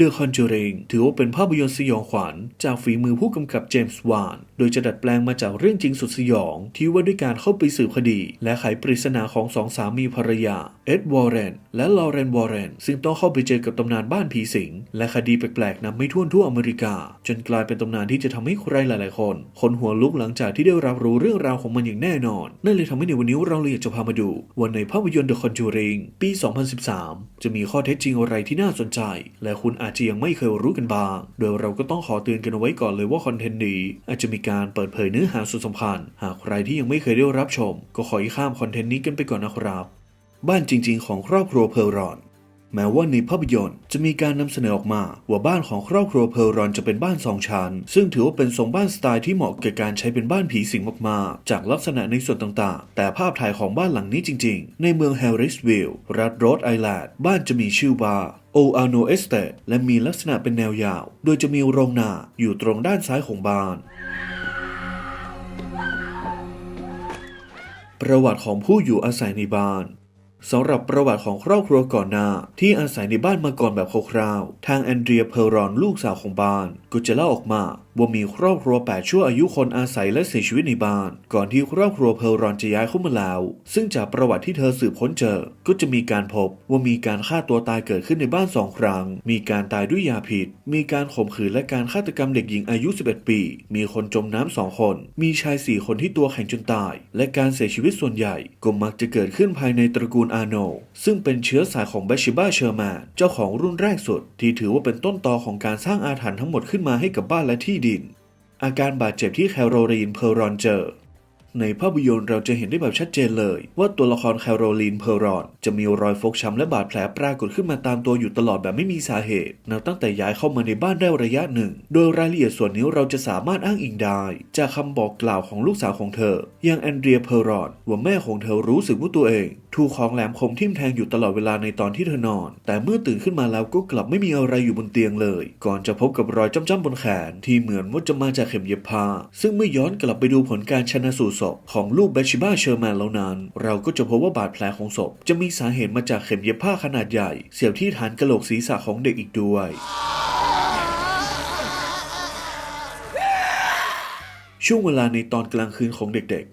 The Conjuring ถือว่าเป็นภาพยนตร์สยองขวัญ จากฝีมือผู้กำกับเจมส์วาน โดยจะดัดแปลงมาจากเรื่องจริงสุดสยอง ที่ว่าด้วยการเข้าไปสืบคดี และไขปริศนาของสองสามีภรรยา เอ็ดวอร์เรน และลอเรนวอร์เรน ซึ่งต้องเข้าไปเจอกับตำนานบ้านผีสิง และคดีแปลกๆนับไม่ถ้วนทั่วอเมริกา จนกลายเป็นตำนานที่จะทำให้ใครหลายๆ คนขนหัวลุกหลังจากที่ได้รับรู้เรื่องราวของมันอย่างแน่นอน นั่นเลยทำให้ในวันนี้เราเลยอยากจะพามาดูว่าในภาพยนตร์ The Conjuring ปี 2013 จะมีข้อเท็จจริงอะไรที่น่าสนใจ และคุณอาาจจะยังไม่เคยรู้กันบ้าง โดยเราก็ต้องขอเตือนกันเอาไว้ก่อนเลยว่าคอนเทนต์นี้อาจจะมีการเปิดเผยเนื้อหาส่วนสำคัญ หากใครที่ยังไม่เคยได้รับชม ก็ขอให้ข้ามคอนเทนต์นี้กันไปก่อนนะครับ บ้านจริง ๆ ของครอบครัวเพลรอน แม้ว่าในภาพยนตร์จะมีการนำเสนอออกมาว่าบ้านของครอบครัวเพลรอนจะเป็นบ้านสองชั้น ซึ่งถือว่าเป็นทรงบ้านสไตล์ที่เหมาะแก่การใช้เป็นบ้านผีสิงมากๆ จากลักษณะในส่วนต่างๆ แต่ภาพถ่ายของบ้านหลังนี้จริงๆ ในเมืองแฮร์ริสวิลล์รัฐโรดไอแลนด์บ้านจะมีชื่อว่าโออาโนเอสเตและมีลักษณะเป็นแนวยาว โดยจะมีโรงนาอยู่ตรงด้านซ้ายของบ้านประวัติของผู้อยู่อาศัยในบ้าน สำหรับประวัติของครอบครัวก่อนหน้า ที่อาศัยในบ้านมาก่อนแบบคร่าวๆ ทางแอนเดรียเพลรอนลูกสาวของบ้าน ก็จะเล่าออกมา ว่ามีครอบครัวแปดชั่วอายุคนอาศัยและเสียชีวิตในบ้าน ก่อนที่ครอบครัวเพลรอนจะย้ายเข้ามาแล้วซึ่งจากประวัติที่เธอสืบค้นเจอ ก็จะมีการพบว่ามีการฆ่าตัวตายเกิดขึ้นในบ้านสองครั้ง มีการตายด้วยยาพิษ มีการข่มขืนและการฆาตกรรมเด็กหญิงอายุ 11 ปี มีคนจมน้ำสองคน มีชายสี่คนที่ตัวแข็งจนตาย และการเสียชีวิตส่วนใหญ่ก็มักจะเกิดขึ้นภายในตระกูลอาโน ซึ่งเป็นเชื้อสายของเบชิบ้าเชอร์แมนเจ้าของรุ่นแรกสุด ที่ถือว่าเป็นต้นตอของการสร้างอาถรรพ์ทั้งหมดขึ้นมาให้กับบ้านและที่ดินอาการบาดเจ็บที่แคโรลีนเพลรอนเจอ ในภาพยนตร์เราจะเห็นได้แบบชัดเจนเลย ว่าตัวละครแคโรลีนเพลรอน จะมีรอยฟกช้ำและบาดแผลปรากฏขึ้นมาตามตัวอยู่ตลอดแบบไม่มีสาเหตุนับตั้งแต่ย้ายเข้ามาในบ้านได้ระยะหนึ่ง โดยรายละเอียดส่วนนี้เราจะสามารถอ้างอิงได้ จากคำบอกกล่าวของลูกสาวของเธอ อย่างแอนเดรียเพลรอนว่าแม่ของเธอรู้สึกว่าตัวเองถูกของแหลมคมทิ่มแทงอยู่ตลอดเวลาในตอนที่เธอนอน แต่เมื่อตื่นขึ้นมาแล้วก็กลับไม่มีอะไรอยู่บนเตียงเลย ก่อนจะพบกับรอยจ้ำๆบนแขนที่เหมือนว่าจะมาจากเข็มเย็บผ้า ซึ่งเมื่อย้อนกลับไปดูผลการชนะสูตรศพของลูกเบชิบ้าเชอร์แมนแล้วนั้น เราก็จะพบว่าบาดแผลของศพ จะมีสาเหตุมาจากเข็มเย็บผ้าขนาดใหญ่ เสียบที่ฐานกระโหลกศีรษะของเด็กอีกด้วยช่วงเวลาในตอนกลางคืนของเด็ก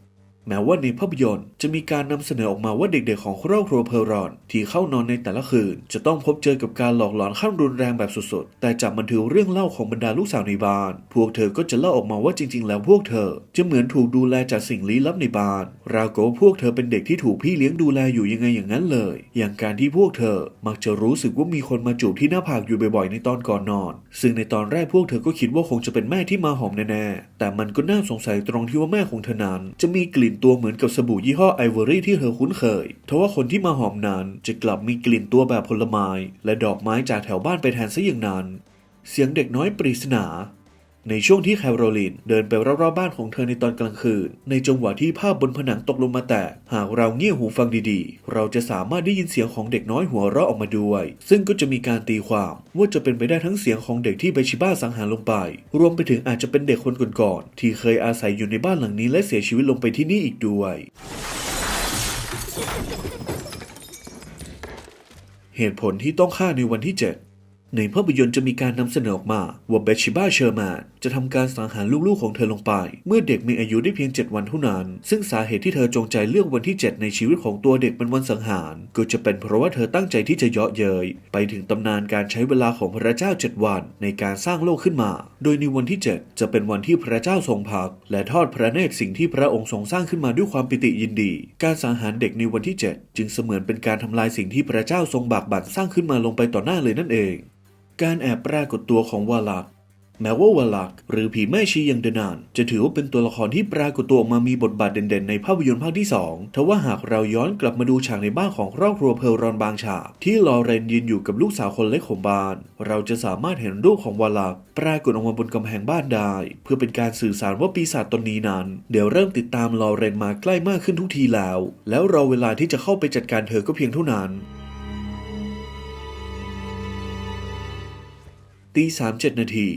แม้ว่าในภาพยนตร์จะมีการนำเสนอออกมาว่าเด็กๆของครอบครัวเพลรอน ที่เข้านอนในแต่ละคืน จะต้องพบเจอกับการหลอกหลอนขั้นรุนแรงแบบสุดๆ แต่จากบันทึกเรื่องเล่าของบรรดาลูกสาวในบ้าน พวกเธอก็จะเล่าออกมาว่าจริงๆ แล้วพวกเธอ จะเหมือนถูกดูแลจากสิ่งลี้ลับในบ้าน ราวกับพวกเธอเป็นเด็กที่ถูกพี่เลี้ยงดูแลอยู่ยังไงอย่างนั้นเลย อย่างการที่พวกเธอมักจะรู้สึกว่ามีคนมาจูบที่หน้าผากอยู่บ่อยๆ ในตอนก่อนนอน ซึ่งในตอนแรกพวกเธอก็คิดว่าคงจะเป็นแม่ที่มาหอมแน่ๆแต่มันก็น่าสงสัยตรงที่ว่าแม่ของเธอนั้นจะมีกลิ่นตัวเหมือนกับสบู่ยี่ห้อไอวอรี่ที่เธอคุ้นเคย ทว่าคนที่มาหอมนั้นจะกลับมีกลิ่นตัวแบบผลไม้ และดอกไม้จากแถวบ้านไปแทนซะอย่างนั้น เสียงเด็กน้อยปริศนา ในช่วงที่แคโรลีนเดินไปรอบๆบ้านของเธอในตอนกลางคืน ในจังหวะที่ภาพบนผนังตกลงมาแตก หากเราเงี่ยหูฟังดีๆ เราจะสามารถได้ยินเสียงของเด็กน้อยหัวเราะออกมาด้วย ซึ่งก็จะมีการตีความว่าจะเป็นไปได้ทั้งเสียงของเด็กที่เบชิบ้าสังหารลงไป รวมไปถึงอาจจะเป็นเด็กคนก่อนๆที่เคยอาศัยอยู่ในบ้านหลังนี้และเสียชีวิตลงไปที่นี่อีกด้วยเหตุผลที่ต้องฆ่าในวันที่ 7 ในภาพยนตร์จะมีการนำเสนอออกมาว่าเบชิบ้าเชอร์แมนจะทำการสังหารลูกๆของเธอลงไป เมื่อเด็กมีอายุได้เพียง 7 วันเท่านั้น ซึ่งสาเหตุที่เธอจงใจเลือกวันที่ 7 ในชีวิตของตัวเด็กเป็นวันสังหาร ก็จะเป็นเพราะว่าเธอตั้งใจที่จะเยาะเย้ยไปถึงตำนานการใช้เวลาของพระเจ้า 7 วัน ในการสร้างโลกขึ้นมา โดยในวันที่ 7 จะเป็นวันที่พระเจ้าทรงพัก และทอดพระเนตรสิ่งที่พระองค์ทรงสร้างขึ้นมาด้วยความปิติยินดี การสังหารเด็กในวันที่ 7 จึงเสมือนเป็นการทำลายสิ่งที่พระเจ้าทรงบากบั่นสร้างขึ้นมาลงไปต่อหน้าเลยนั่นเอง การแอบปรากฏตัวของวาลักแม้ว่าวาลักหรือผีแม่ชียังเดนาน จะถือว่าเป็นตัวละครที่ปรากฏตัวออกมามีบทบาทเด่นๆ ในภาพยนตร์ภาคที่2ทว่าหากเราย้อนกลับมาดูฉากในบ้านของครอบครัวเพลรอนบางฉากที่ลอเรนยืนอยู่กับลูกสาวคนเล็กของบ้าน เราจะสามารถเห็นรูปของวาลักปรากฏออกมาบนกำแพงบ้านได้ เพื่อเป็นการสื่อสารว่าปีศาจตนนี้นั้น เดี๋ยวเริ่มติดตามลอเรนมาใกล้มากขึ้นทุกทีแล้ว แล้วรอเวลาที่จะเข้าไปจัดการเธอก็เพียงเท่านั้น ตีสามเจ็ดนาที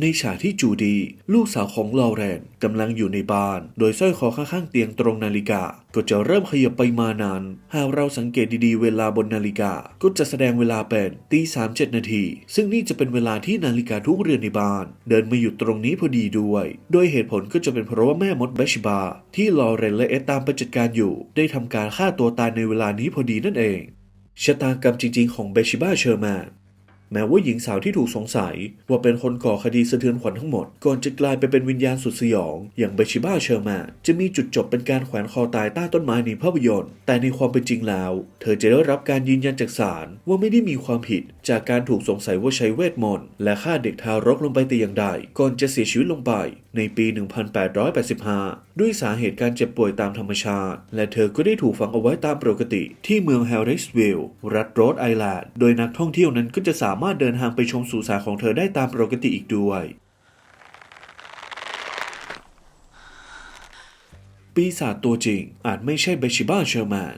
ในฉากที่จูดี ลูกสาวของลอเรนกำลังอยู่ในบ้าน โดยสร้อยคอข้างๆเตียงตรงนาฬิกา ก็จะเริ่มขยับไปมานาน หากเราสังเกตดีๆ เวลาบนนาฬิกา ก็จะแสดงเวลาเป็นตีสามเจ็ดนาที ซึ่งนี่จะเป็นเวลาที่นาฬิกาทุกเรือนในบ้าน เดินมาหยุดตรงนี้พอดีด้วย โดยเหตุผลก็จะเป็นเพราะว่าแม่มดเบชบา ที่ลอเรนและเอดตามไปจัดการอยู่ ได้ทำการฆ่าตัวตายในเวลานี้พอดีนั่นเองชะตากรรมจริงๆของเบชิบาเชอร์แมน แม้ว่าหญิงสาวที่ถูกสงสัย ว่าเป็นคนก่อคดีสะเทือนขวัญทั้งหมด ก่อนจะกลายไปเป็นวิญญาณสุดสยอง อย่างเบชิบ้าเชอร์มนจะมีจุดจบเป็นการแขวนคอตายใต้ต้นไม้ในภาพยนตร์ แต่ในความเป็นจริงแล้ว เธอจะได้รับการยืนยันจากศาลว่าไม่ได้มีความผิด จากการถูกสงสัยว่าใช้เวทมนต์และฆ่าเด็กทารกลงไปแต่อย่างใดก่อนจะเสียชีวิตลงไป ในปี 1885 ด้วยสาเหตุการเจ็บป่วยตามธรรมชาติ และเธอก็ได้ถูกฝังเอาไว้ตามปกติ ที่เมืองแฮร์ริสวิลล์รัฐโรดไอแลนด์โดยนักท่องเที่ยวนั้นก็จะสามามารถเดินทางไปชมสุสานของเธอได้ตามปกติอีกด้วย ปีศาจตัวจริงอาจไม่ใช่เบชิบ้าเชอร์แมน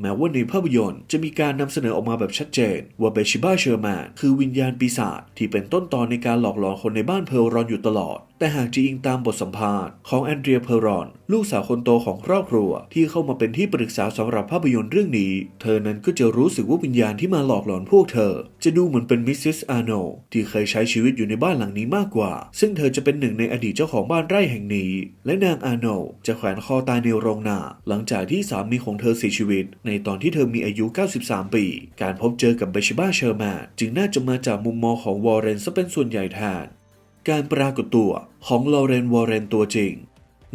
แม้ว่าในภาพยนตร์จะมีการนำเสนอออกมาแบบชัดเจน ว่าเบชิบ้าเชอร์แมนคือวิญญาณปีศาจที่เป็นต้นตอนในการหลอกหลอนคนในบ้านเพร์ลรอนอยู่ตลอด แต่หากจะอิงตามบทสัมภาษณ์ของแอนเดรียเพร์ลรอน ลูกสาวคนโตของครอบครัว ที่เข้ามาเป็นที่ปรึกษาสำหรับภาพยนตร์เรื่องนี้ เธอนั้นก็จะรู้สึกว่าวิญญาณที่มาหลอกหลอนพวกเธอ จะดูเหมือนเป็นมิสซิสอาร์โนที่เคยใช้ชีวิตอยู่ในบ้านหลังนี้มากกว่า ซึ่งเธอจะเป็นหนึ่งในอดีตเจ้าของบ้านไร่แห่งนี้ และนางอาร์โนจะแขวนคอตายในโรงนาหลังจากที่สามีของเธอเสียชีวิตในตอนที่เธอมีอายุ 93 ปี การพบเจอกับเบชิบ้าเชอร์แมนจึงน่าจะมาจากมุมมองของวอร์เรนซะเป็นส่วนใหญ่แทนการปรากฏตัวของลอเรนวอร์เรนตัวจริง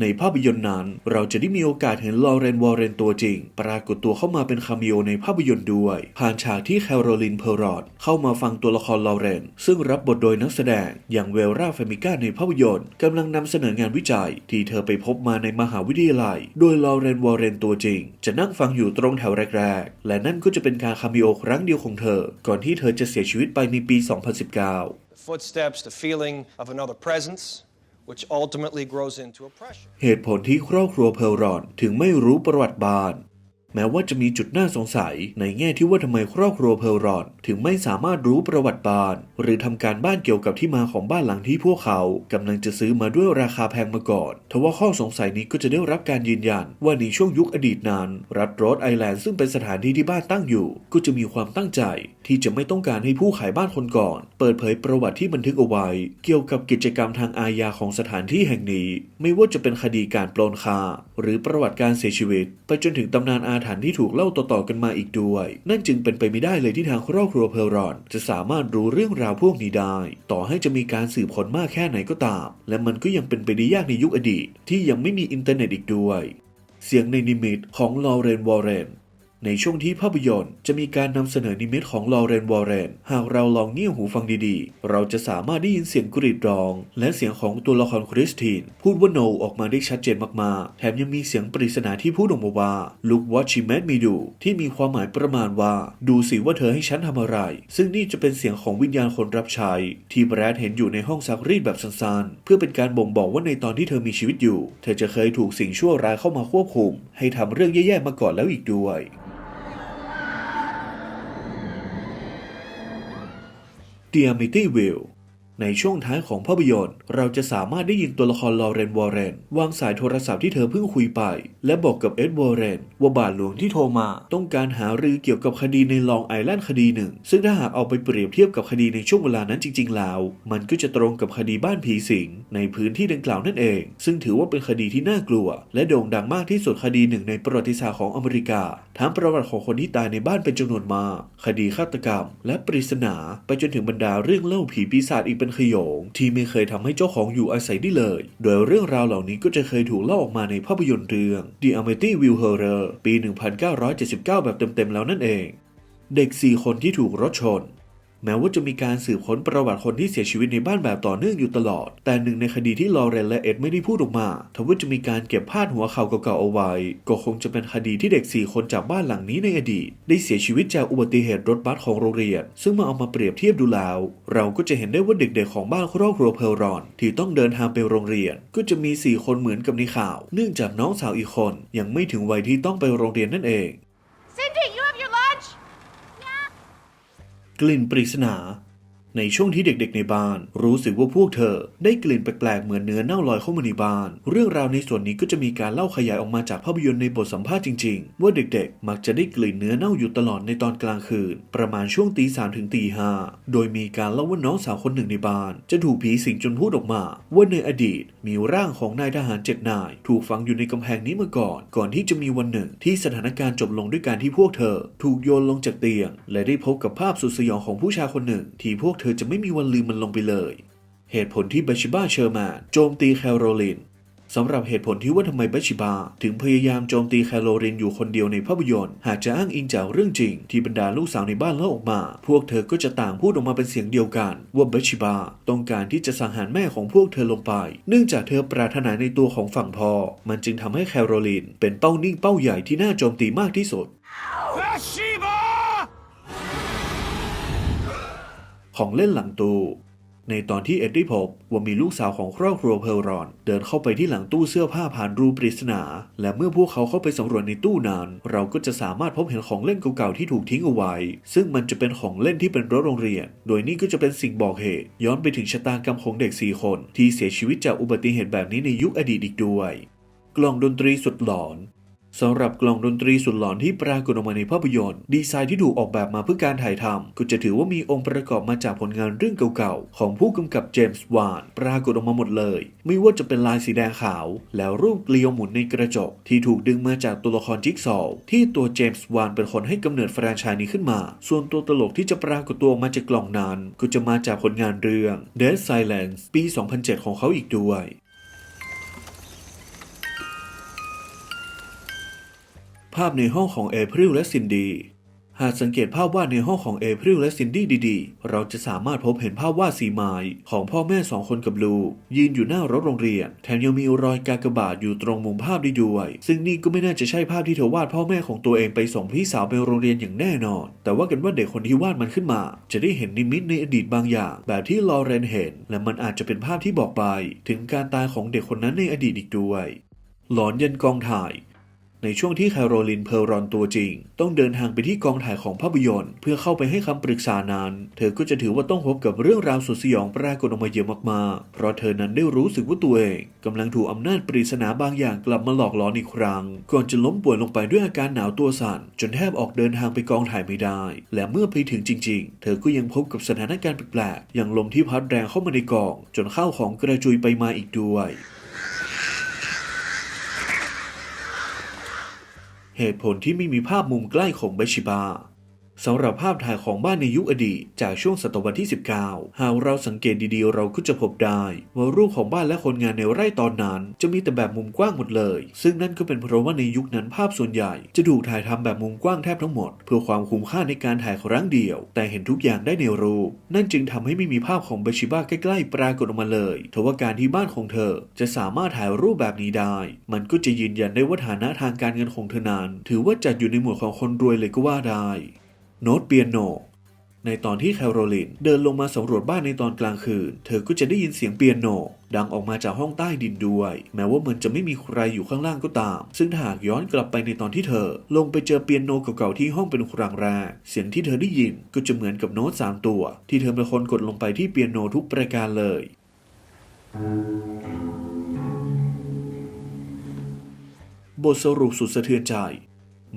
ในภาพยนตร์นั้น เราจะได้มีโอกาสเห็นลอเรนวอร์เรนตัวจริง ปรากฏตัวเข้ามาเป็นคาเมโอในภาพยนตร์ด้วย ผ่านฉากที่แคโรลินเพอร์รอดเข้ามาฟังตัวละครลอเรน ซึ่งรับบทโดยนักแสดง อย่างเวลราเฟมิก้าในภาพยนตร์กำลังนำเสนองานวิจัย ที่เธอไปพบมาในมหาวิทยาลัย โดยลอเรนวอร์เรนตัวจริง จะนั่งฟังอยู่ตรงแถวแรกๆ และนั่นก็จะเป็นการคาเมโอครั้งเดียวของเธอ ก่อนที่เธอจะเสียชีวิตไปในปี 2019 footsteps, the feeling of another presence, which ultimately grows into oppression. เหตุผลที่ครอบครัวเพลรอนถึงไม่รู้ประวัติบ้าน แม้ว่าจะมีจุดน่าสงสัยในแง่ที่ว่าทำไมครอบครัวเพลรอน ถึงไม่สามารถรู้ประวัติบ้าน หรือทำการบ้านเกี่ยวกับที่มาของบ้านหลังที่พวกเขากำลังจะซื้อมาด้วยราคาแพงมาก่อนทว่าข้อสงสัยนี้ก็จะได้รับการยืนยัน ว่าในช่วงยุคอดีตนั้น รัฐโรดไอแลนด์ซึ่งเป็นสถานที่ที่บ้านตั้งอยู่ ก็จะมีความตั้งใจ ที่จะไม่ต้องการให้ผู้ขายบ้านคนก่อน เปิดเผยประวัติที่บันทึกเอาไว้ เกี่ยวกับกิจกรรมทางอาญาของสถานที่แห่งนี้ ไม่ว่าจะเป็นคดีการปล้นฆ่าหรือประวัติการเสียชีวิต ไปจนถึงตำนานอาถรรพ์ที่ถูกเล่าต่อๆกันมาอีกด้วย นั่นจึงเป็นไปไม่ได้เลยที่ทางครอบครัวเพลรอน จะสามารถรู้เรื่องราวพวกนี้ได้ ต่อให้จะมีการสืบค้นมากแค่ไหนก็ตาม และมันก็ยังเป็นไปได้ยากในยุคอดีต ที่ยังไม่มีอินเทอร์เน็ตอีกด้วย เสียงในนิมิตของลอเรนวอร์เรน ในช่วงที่ภาพยนตร์ จะมีการนำเสนอนิมิตของลอเรนวอร์เรน หากเราลองเงี่ยหูฟังดีๆ เราจะสามารถได้ยินเสียงกรีดร้อง และเสียงของตัวละครคริสตินพูดว่า no ออกมาได้ชัดเจนมากๆ แถมยังมีเสียงปริศนาที่พูดออกมาว่า look what she made me do ที่มีความหมายประมาณว่า ดูสิว่าเธอให้ฉันทำอะไร ซึ่งนี่จะเป็นเสียงของวิญญาณคนรับใช้ ที่แบรดเห็นอยู่ในห้องซักรีดแบบสั้นๆ เพื่อเป็นการบ่งบอกว่าในตอนที่เธอมีชีวิตอยู่ เธอจะเคยถูกสิ่งชั่วร้ายเข้ามาควบคุม ให้ทำเรื่องแย่ๆมาก่อนแล้วอีกด้วย The Amityville ในช่วงท้ายของภาพยนตร์ เราจะสามารถได้ยินตัวละครลอเรนวอร์เรนวางสายโทรศัพท์ที่เธอเพิ่งคุยไป และบอกกับเอ็ดวอร์เรนว่าบาทหลวงที่โทรมา ต้องการหารือเกี่ยวกับคดีในลองไอแลนด์คดีหนึ่ง ซึ่งถ้าหากเอาไปเปรียบเทียบกับคดีในช่วงเวลานั้นจริง ๆ แล้ว มันก็จะตรงกับคดีบ้านผีสิง ในพื้นที่ดังกล่าวนั่นเอง ซึ่งถือว่าเป็นคดีที่น่ากลัว และโด่งดังมากที่สุดคดีหนึ่งในประวัติศาสตร์ของอเมริกาทั้งประวัติของคนที่ตายในบ้านเป็นจำนวนมาก คดีฆาตกรรม และปริศนาไปจนถึงบรรดาเรื่องเล่าผีปีศาจอีกเป็นขโยง ที่ไม่เคยทำให้เจ้าของอยู่อาศัยได้เลย โดยเรื่องราวเหล่านี้ก็จะเคยถูกเล่าออกมาในภาพยนตร์เรื่อง The Amityville Horror ปี 1979 แบบเต็มๆแล้วนั่นเอง เด็ก 4 คนที่ถูกรถชน แม้ว่าจะมีการสืบค้นประวัติคนที่เสียชีวิตในบ้านแบบต่อเนื่องอยู่ตลอด แต่หนึ่งในคดีที่ลอเรนและเอ็ดไม่ได้พูดออกมาทว่าจะมีการเก็บพาดหัวข่าวเก่าๆเอาไว้ ก็คงจะเป็นคดีที่เด็ก 4 คนจากบ้านหลังนี้ในอดีต ได้เสียชีวิตจากอุบัติเหตุรถบัสของโรงเรียน ซึ่งมาเอามาเปรียบเทียบดูแล้ว เราก็จะเห็นได้ว่าเด็กๆของบ้านครอบครัวเพลรอน ที่ต้องเดินทางไปโรงเรียน ก็จะมี 4 คนเหมือนกับในข่าว เนื่องจากน้องสาวอีกคน ยังไม่ถึงวัยที่ต้องไปโรงเรียนนั่นเอง กลิ่นปริศนา ในช่วงที่เด็กๆในบ้าน รู้สึกว่าพวกเธอ ได้กลิ่นแปลกๆเหมือนเนื้อเน่าลอยเข้ามาในบ้าน เรื่องราวในส่วนนี้ก็จะมีการเล่าขยายออกมาจากภาพยนตร์ในบทสัมภาษณ์จริงๆ ว่าเด็กๆ มักจะได้กลิ่นเนื้อเน่าอยู่ตลอดในตอนกลางคืน ประมาณช่วงตีสามถึงตีห้าโดยมีการเล่าว่าน้องสาวคนหนึ่งในบ้าน จะถูกผีสิงจนพูดออกมาว่าในอดีต มีร่างของนายทหารเจ็ดนาย ถูกฝังอยู่ในกำแพงนี้มาก่อน ก่อนที่จะมีวันหนึ่งที่สถานการณ์จบลงด้วยการที่พวกเธอ ถูกโยนลงจากเตียง และได้พบกับภาพสุดสยองของผู้ชายคนหนึ่งที่พวกเธอจะไม่มีวันลืมมันลงไปเลย เหตุผลที่บัชิบ้าเชอร์แมนโจมตีแคโรลินสำหรับเหตุผลที่ว่าทำไมบัชิบ้าถึงพยายามโจมตีแคโรลินอยู่คนเดียวในภาพยนตร์หากจะอ้างอิงจากเรื่องจริง ที่บรรดาลูกสาวในบ้านเล่าออกมา พวกเธอก็จะต่างพูดออกมาเป็นเสียงเดียวกัน ว่าบัชิบ้าต้องการที่จะสังหารแม่ของพวกเธอลงไป เนื่องจากเธอปรารถนาในตัวของฝั่งพ่อมันจึงทำให้แคโรลินเป็นเป้านิ่งเป้าใหญ่ที่น่าโจมตีมากที่สุด Bashi! ของเล่นหลังตู้ ในตอนที่เอ็ดได้พบว่ามีลูกสาวของครอบครัวเพลรอน เดินเข้าไปที่หลังตู้เสื้อผ้าผ่านรูปริศนา และเมื่อพวกเขาเข้าไปสำรวจในตู้นั้นเราก็จะสามารถพบเห็นของเล่นเก่าๆที่ถูกทิ้งเอาไว้ ซึ่งมันจะเป็นของเล่นที่เป็นรถโรงเรียน โดยนี่ก็จะเป็นสิ่งบอกเหตุ ย้อนไปถึงชะตากรรมของเด็กสี่คน ที่เสียชีวิตจากอุบัติเหตุแบบนี้ในยุคอดีตอีกด้วย กล่องดนตรีสุดหลอน สำหรับกล่องดนตรีสุดหลอนที่ปรากฏออกมาในภาพยนตร์ ดีไซน์ที่ถูกออกแบบมาเพื่อการถ่ายทำก็จะถือว่ามีองค์ประกอบมาจากผลงานเรื่องเก่าๆ ของผู้กำกับเจมส์วานปรากฏออกมาหมดเลย ไม่ว่าจะเป็นลายสีแดงขาว แล้วรูปเกลียวหมุนในกระจก ที่ถูกดึงมาจากตัวละครจิ๊กซอว์ที่ตัวเจมส์วานเป็นคนให้กำเนิดแฟรนไชส์นี้ขึ้นมา ส่วนตัวตลกที่จะปรากฏตัวออกมาจากกล่องนั้น ก็จะมาจากผลงานเรื่อง Dead Silence ปี 2007 ของเขาอีกด้วย ภาพในห้องของเอพริลและซินดี้หากสังเกตภาพวาดในห้องของเอพริลและซินดี้ดีๆ เราจะสามารถพบเห็นภาพวาดสีไม้ของพ่อแม่สองคนกับลูก ยืนอยู่หน้ารถโรงเรียน แถมยังมีรอยกากบาทอยู่ตรงมุมภาพด้ด้วย ซึ่งนี่ก็ไม่น่าจะใช่ภาพที่เธอวาดพ่อแม่ของตัวเองไปส่งพี่สาวไปโรงเรียนอย่างแน่นอน แต่ว่ากันว่าเด็กคนที่วาดมันขึ้นมา จะได้เห็นนิมิตในอดีตบางอย่าง แบบที่ลอเรนเห็น และมันอาจจะเป็นภาพที่บอกไป ถึงการตายของเด็กคนนั้นในอดีตอีกด้วย หลอนยันกองถ่าย ในช่วงที่แคโรลินเพลรอนตัวจริง ต้องเดินทางไปที่กองถ่ายของภาพยนตร์ เพื่อเข้าไปให้คำปรึกษานั้น เธอก็จะถือว่าต้องพบกับเรื่องราวสุดสยองปรากฏออกมาเยอะมากๆ เพราะเธอนั้นได้รู้สึกว่าตัวเองกำลังถูกอำนาจปริศนาบางอย่างกลับมาหลอกหลอนอีกครั้ง ก่อนจะล้มป่วยลงไปด้วยอาการหนาวตัวสั่น จนแทบออกเดินทางไปกองถ่ายไม่ได้ และเมื่อไปถึงจริง ๆ เธอก็ยังพบกับสถานการณ์แปลกๆอย่างลมที่พัดแรงเข้ามาในกอง จนข้าวของกระจุยไปมาอีกด้วย เหตุผลที่ไม่มีภาพมุมใกล้ของเบชิบา สำหรับภาพถ่ายของบ้านในยุคอดีตจากช่วงศตวรรษที่ 19 หากเราสังเกตดีๆ เราก็จะพบได้ว่ารูปของบ้านและคนงานในไร่ตอนนั้น จะมีแต่แบบมุมกว้างหมดเลย ซึ่งนั่นก็เป็นเพราะว่าในยุคนั้นภาพส่วนใหญ่ จะถูกถ่ายทำแบบมุมกว้างแทบทั้งหมด เพื่อความคุ้มค่าในการถ่ายครั้งเดียว แต่เห็นทุกอย่างได้ในรูป นั่นจึงทำให้ไม่มีภาพของเบชิบาใกล้ๆ ปรากฏออกมาเลยทว่าการที่บ้านของเธอ จะสามารถถ่ายรูปแบบนี้ได้ มันก็จะยืนยันได้ว่าฐานะทางการเงินของเธอนั้น ถือว่าจัดอยู่ในหมวดของคนรวยเลยก็ว่าได้ โน้ตเปียโน ในตอนที่แคโรลินเดินลงมาสำรวจบ้านในตอนกลางคืน เธอก็จะได้ยินเสียงเปียโน ดังออกมาจากห้องใต้ดินด้วย แม้ว่ามันจะไม่มีใครอยู่ข้างล่างก็ตาม ซึ่งถ้าหากย้อนกลับไปในตอนที่เธอ ลงไปเจอเปียโนเก่าๆที่ห้องเป็นครั้งแรก เสียงที่เธอได้ยินก็จะเหมือนกับโน้ตสามตัว ที่เธอเป็นคนกดลงไปที่เปียโนทุกประการเลยบทสรุปสุดสะเทือนใจ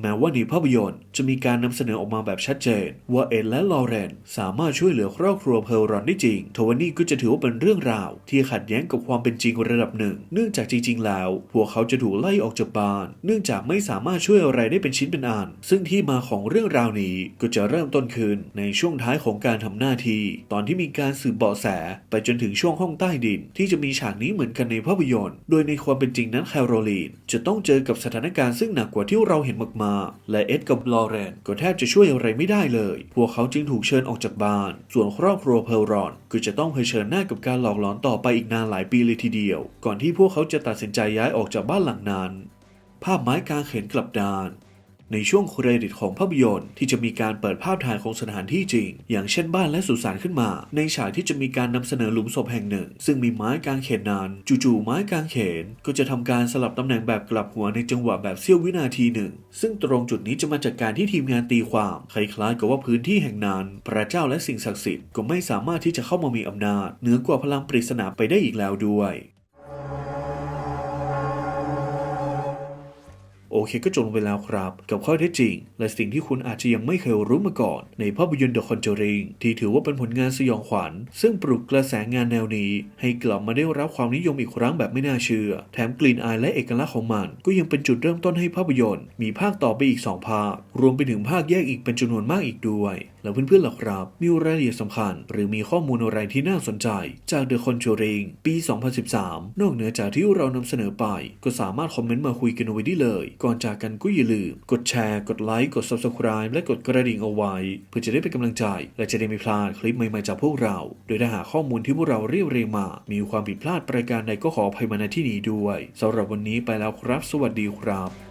แม้ว่าในภาพยนตร์จะมีการนำเสนอออกมาแบบชัดเจน ว่าเอ็ดและลอเรนสามารถช่วยเหลือครอบครัวเพลรอนได้จริงทว่านี่ก็จะถือว่าเป็นเรื่องราว ที่ขัดแย้งกับความเป็นจริงระดับหนึ่ง เนื่องจากจริง ๆ แล้ว พวกเขาจะถูกไล่ออกจากบ้าน เนื่องจากไม่สามารถช่วยอะไรได้เป็นชิ้นเป็นอัน ซึ่งที่มาของเรื่องราวนี้ก็จะเริ่มต้นขึ้นในช่วงท้ายของการทำหน้าที่ ตอนที่มีการสืบเบาะแสไปจนถึงช่วงห้องใต้ดิน ที่จะมีฉากนี้เหมือนกันในภาพยนตร์ โดยในความเป็นจริงนั้นแคโรลีนจะต้องเจอกับสถานการณ์ซึ่งหนักกว่าที่เราเห็นมากา และเอ็ดกับลอเรนก็แทบจะช่วยอะไรไม่ได้เลย พวกเขาจึงถูกเชิญออกจากบ้าน ส่วนครอบครัวเพลรอนก็จะต้องเผชิญหน้ากับการหลอกหลอนต่อไปอีกนานหลายปีเลยทีเดียว ก่อนที่พวกเขาจะตัดสินใจย้ายออกจากบ้านหลังนั้น ภาพไม้กางเขนกลับด้าน ในช่วงเครดิตของภาพยนตร์ที่จะมีการเปิดภาพถ่ายของสถานที่จริง อย่างเช่นบ้านและสุสานขึ้นมา ในฉากที่จะมีการนำเสนอหลุมศพแห่งหนึ่ง ซึ่งมีไม้กางเขนนาน จู่ๆไม้กางเขนก็จะทำการสลับตำแหน่งแบบกลับหัวในจังหวะแบบเสี้ยววินาทีหนึ่ง ซึ่งตรงจุดนี้จะมาจากการที่ทีมงานตีความคล้ายๆกับว่าพื้นที่แห่งนั้น พระเจ้าและสิ่งศักดิ์สิทธิ์ก็ไม่สามารถที่จะเข้ามามีอำนาจ เหนือกว่าพลังปริศนาไปได้อีกแล้วด้วย โอเคก็จบลงไปแล้วครับ กับข้อเท็จจริง และสิ่งที่คุณอาจจะยังไม่เคยรู้มาก่อน ในภาพยนตร์ The Conjuring ที่ถือว่าเป็นผลงานสยองขวัญ ซึ่งปลุกกระแสงานแนวนี้ ให้กลับมาได้รับความนิยมอีกครั้งแบบไม่น่าเชื่อ แถมกลิ่นอายและเอกลักษณ์ของมัน ก็ยังเป็นจุดเริ่มต้นให้ภาพยนตร์ มีภาคต่อไปอีก 2 ภาค รวมไปถึงภาคแยกอีกเป็นจำนวนมากอีกด้วย แล้วเพื่อนๆล่ะครับ มีรายละเอียดสำคัญ หรือมีข้อมูลอะไรที่น่าสนใจ จาก The Conjuring ปี 2013 นอกเหนือจากที่เรานำเสนอไป ก็สามารถคอมเมนต์มาคุยกันไว้ได้เลย ก่อนจากกันก็อย่าลืม กดแชร์ กดไลค์ กด Subscribe และกดกระดิ่งเอาไว้ เพื่อจะได้เป็นกำลังใจ และจะได้ไม่พลาดคลิปใหม่ๆจากพวกเรา โดยถ้าหาข้อมูลที่พวกเราเรียบเรียงมา มีความผิดพลาดประการใดก็ขออภัยมาณที่นี้ด้วยสำหรับวันนี้ไปแล้วครับ สวัสดีครับ